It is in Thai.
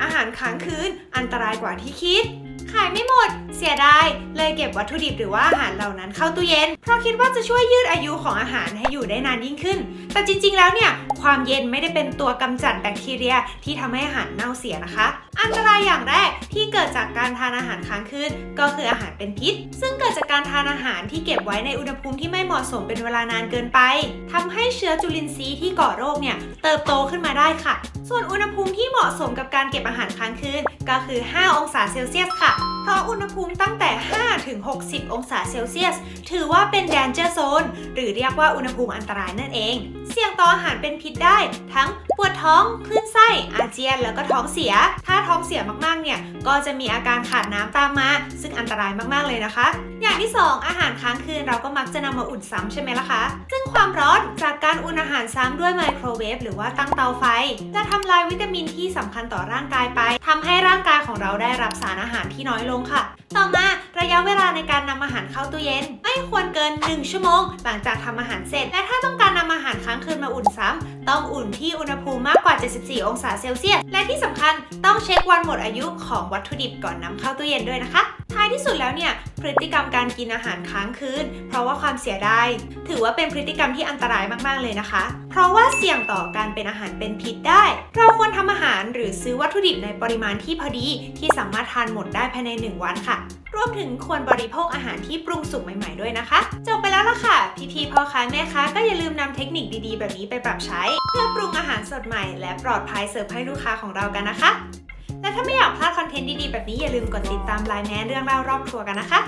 อาหารค้างคืนอันตรายกว่าที่คิด ขายไม่หมด เสียดายเลยเก็บวัตถุดิบหรือว่าอาหารเหล่านั้นเข้าตู้เย็น เพราะคิดว่าจะช่วยยืดอายุของอาหารให้อยู่ได้นานยิ่งขึ้น แต่จริง ๆ แล้วเนี่ย ความเย็นไม่ได้เป็นตัวกำจัดแบคทีเรีย ที่ทำให้อาหารเน่าเสียนะคะ อันตรายอย่างแรกที่ เกิดจากการทานอาหารค้างคืนก็คืออาหารเป็นพิษ ซึ่งเกิดจากการทานอาหารที่เก็บไว้ในอุณหภูมิที่ไม่เหมาะสมเป็นเวลานานเกินไปทำให้เชื้อจุลินทรีย์ที่ก่อโรคเนี่ยเติบโตขึ้นมาได้ค่ะ ส่วนอุณหภูมิที่เหมาะสมกับการเก็บอาหารค้างคืนก็คือ 5 องศาเซลเซียสค่ะ เพราะอุณหภูมิตั้งแต่ 5 ถึง 60 องศาเซลเซียส ถือว่าเป็น danger zone หรือเรียกว่าอุณหภูมิอันตรายนั่นเอง เสี่ยงต่ออาหารเป็นพิษได้ ทั้งปวดท้อง คลื่นไส้ อาเจียน แล้วก็ท้องเสีย ถ้าท้องเสียมากๆ เนี่ย ก็จะมีอาการขาดน้ำตามมา ซึ่งอันตรายมากๆ เลยนะคะ อย่างที่ 2 อาหารค้างคืนเราก็มักจะนำมาอุ่นซ้ำใช่ไหมล่ะคะ ซึ่งความร้อนจากการอุ่นอาหารซ้ำด้วยไมโครเวฟหรือว่าตั้งเตาไฟ จะทำลายวิตามินที่สำคัญต่อร่างกายไปทำให้ร่างกายของเราได้รับสารอาหารที่น้อยลงค่ะ ต่อมาระยะเวลาในการนำอาหารเข้าตู้เย็น ไม่ควรเกิน 1 ชั่วโมง หลังจากทำอาหารเสร็จ และถ้าต้องการนำอาหารค้างคืนมาอุ่นซ้ำต้องอุ่นที่อุณหภูมิมากกว่า 74 องศาเซลเซียส และที่สำคัญต้องเช็ควันหมดอายุของวัตถุดิบก่อนนำเข้าตู้เย็นด้วยนะคะท้ายที่สุดแล้วเนี่ยพฤติกรรมการกินอาหารค้างคืน เพราะว่าความเสียดายถือว่าเป็นพฤติกรรมที่อันตรายมากๆเลยนะคะ เพราะว่าเสี่ยงต่อการเป็นอาหารเป็นพิษได้ เราควรทำอาหารหรือซื้อวัตถุดิบในปริมาณที่พอดีที่สามารถทานหมดได้ภายใน 1 วันค่ะ รวมถึงควรบริโภคอาหารที่ปรุงสุกใหม่ ๆด้วยนะคะ จบไปแล้วล่ะค่ะ พี่ๆพ่อค้าแม่ค้าก็อย่าลืมนำเทคนิคดีๆ แบบนี้ไปปรับใช้ เพื่อปรุงอาหารสดใหม่และปลอดภัยเสิร์ฟให้ลูกค้าของเรากันนะคะและถ้าไม่อยากพลาดคอนเทนต์ดีๆ แบบนี้อย่าลืมกดติดตามไลน์แมนเรื่องเล่ารอบครัวกันนะคะ